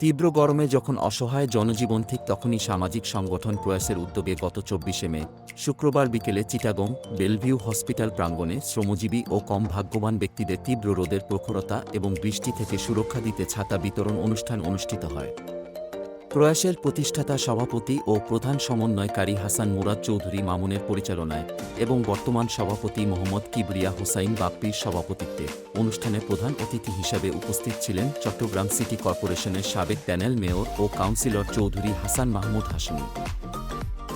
তীব্র গরমে যখন অসহায় জনজীবন ঠিক তখনই সামাজিক সংগঠন প্রয়াসের উদ্যোগে গত চব্বিশে মে, শুক্রবার বিকেলে চিটাগং, বেলভিউ হসপিটাল প্রাঙ্গণে শ্রমজীবী ও কম ভাগ্যবান ব্যক্তিদের তীব্র রোদের প্রখরতা এবং বৃষ্টি থেকে সুরক্ষা দিতে ছাতা বিতরণ অনুষ্ঠান অনুষ্ঠিত হয়। প্রয়াসের প্রতিষ্ঠাতা সভাপতি ও প্রধান সমন্বয়কারী হাসান মুরাদ চৌধুরী মামুনের পরিচালনায় এবং বর্তমান সভাপতি মোহাম্মদ কিবরিয়া হোসাইন বাপ্পির সভাপতিত্বে অনুষ্ঠানে প্রধান অতিথি হিসাবে উপস্থিত ছিলেন চট্টগ্রাম সিটি কর্পোরেশনের সাবেক প্যানেল মেয়র ও কাউন্সিলর চৌধুরী হাসান মাহমুদ হাসমি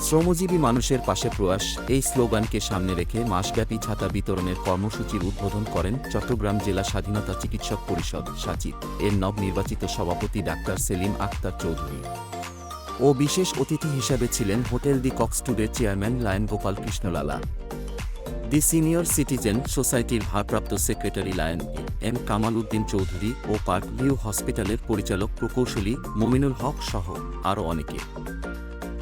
শ্রমজীবী মানুষের পাশে প্রয়াস, এই স্লোগানকে সামনে রেখে মাসব্যাপী ছাতা বিতরণের কর্মসূচির উদ্বোধন করেন চট্টগ্রাম জেলা স্বাধীনতা চিকিৎসক পরিষদ, সাচিদ। এর নবনির্বাচিত সভাপতি ডাক্তার সেলিম আক্তার চৌধুরী। ও বিশেষ অতিথি হিসাবে ছিলেন hotel the Cox কক্সটুডের chairman lion Gopal Krishnalala. The senior citizen সোসাইটির ভারপ্রাপ্ত secretary lion M Kamal Uddin Chowdhury ও পার্ক ভিউ হসপিটালের পরিচালক প্রকৌশলী মুমিনুল হক সহ আরও অনেকে।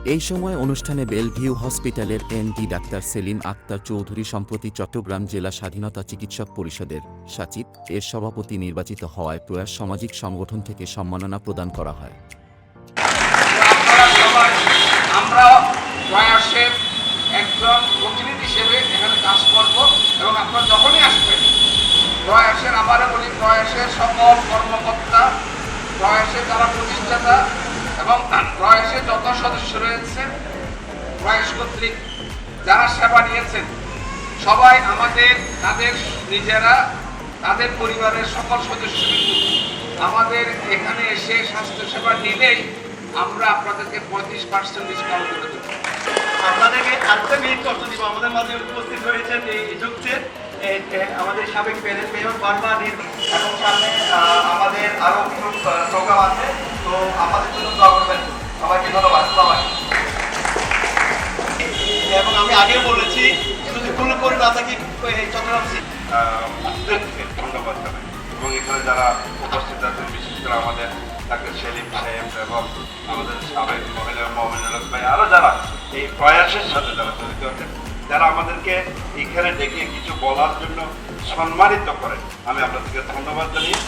এই সময় অনুষ্ঠানে বেলভিউ হসপিটালের এনডি ডাক্তার সেলিম আক্তার চৌধুরী সম্প্রতি চট্টগ্রাম জেলা স্বাধীনতা চিকিৎসক পরিষদের সচিব এর সভাপতি নির্বাচিত হওয়ায় প্রয়াস সামাজিক সংগঠন থেকে সম্মাননা প্রদান করা হয়। আমরা একজন প্রতিনিধি হিসেবে এখানে কাজ করব এবং আপনারা যখনই আসবেন, প্রয়াসের বলি, প্রয়াসের সকল কর্মকর্তা প্রয়াসের যারা প্রতিষ্ঠাতা এবং প্রয়াসের যত সদস্য রয়েছে প্রয়াস কর্তৃক যারা সেবা নিয়েছেন, সবাই আমাদের, তাদের নিজেরা, তাদের পরিবারের সকল সদস্য আমাদের এখানে এসে স্বাস্থ্যসেবা নিলেই আমরা আপনাদেরকে পঁয়ত্রিশ পার্সেন্ট ডিসকাউন্ট করে দেবো। আপনাদেরকে আরেকটা মিনিট কষ্ট দিব। আমাদের মাঝে উপস্থিত হয়েছেন এই যুক্তে আমাদের সাবেক প্যানেল মেয়র বার্মা এবং সামনে আমাদের আরও কিছু প্রোগ্রাম আছে। তো আমাদের জন্য সবাইকে ধন্যবাদ সবাই এবং আমি আগেও বলেছি যদি কোনো করে না থাকি ধন্যবাদ জানাই এবং এখানে যারা উপস্থিত আছেন, বিশেষ করে আমাদের ডাক্তার সেলিম সাহেব এবং আমাদের সাবেক মহিলা মহিনুল ভাই আরও যারা এই প্রয়াসের সাথে যারা জড়িত আছেন, যারা আমাদেরকে এখানে ডেকে কিছু বলার জন্য সম্মানিত করেন, আমি আপনাদেরকে ধন্যবাদ জানিয়ে